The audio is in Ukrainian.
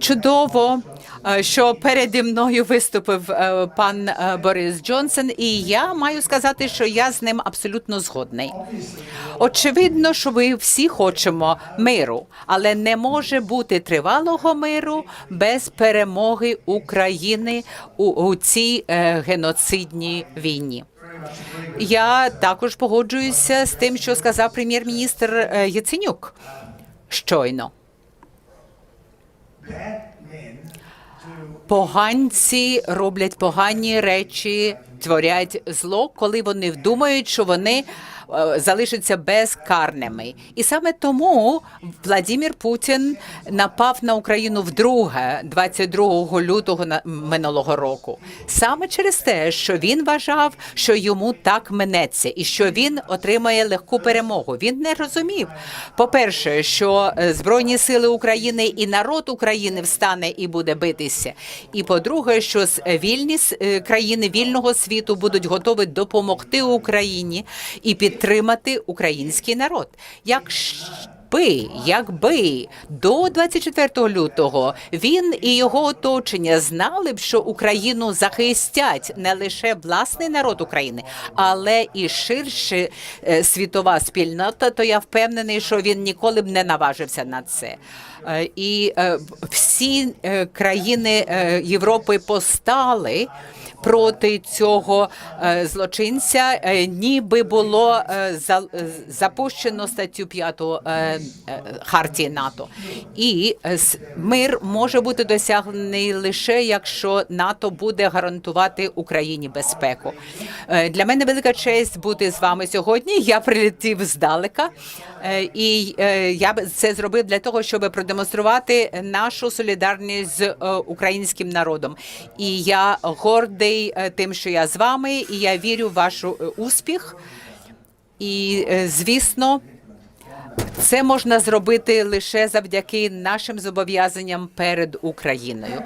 Чудово, е, що переді мною виступив е, пан е, Борис Джонсон, і я маю сказати, що я з ним абсолютно згодний. Очевидно, що ми всі хочемо миру, але не може бути тривалого миру без перемоги України у, у цій геноцидній війні. Я також погоджуюся з тим, що сказав прем'єр-міністр Яценюк щойно. Поганці роблять погані речі, творять зло, коли вони думають, що вони е, залишаться безкарними. І саме тому Владимир Путін напав на Україну вдруге, 22 лютого минулого року. Саме через те, що він вважав, що йому так минеться, і що він отримає легку перемогу. Він не розумів. По-перше, що е, Збройні сили України і народ України встане і буде битися. І по-друге, що с- е, вільні країни вільного світу будуть готові допомогти Україні і підтримати український народ. Як би, якби до 24 лютого він і його оточення знали б, що Україну захистять не лише власний народ України, але і ширше е, світова спільнота, то я впевнений, що він ніколи б не наважився на це. Е, І е, всі країни Європи постали проти цього е, злочинця, е, ніби було е, за- запущено статтю 5 е, е, хартії НАТО. І мир може бути досягнений лише якщо НАТО буде гарантувати Україні безпеку. Для мене велика честь бути з вами сьогодні. Я прилетів здалека, і я це зробив для того, щоб продемонструвати нашу солідарність з українським народом. І я гордий е, тим, що я з вами, і я вірю в ваш успіх. І, е, звісно, це можна зробити лише завдяки нашим зобов'язанням перед Україною.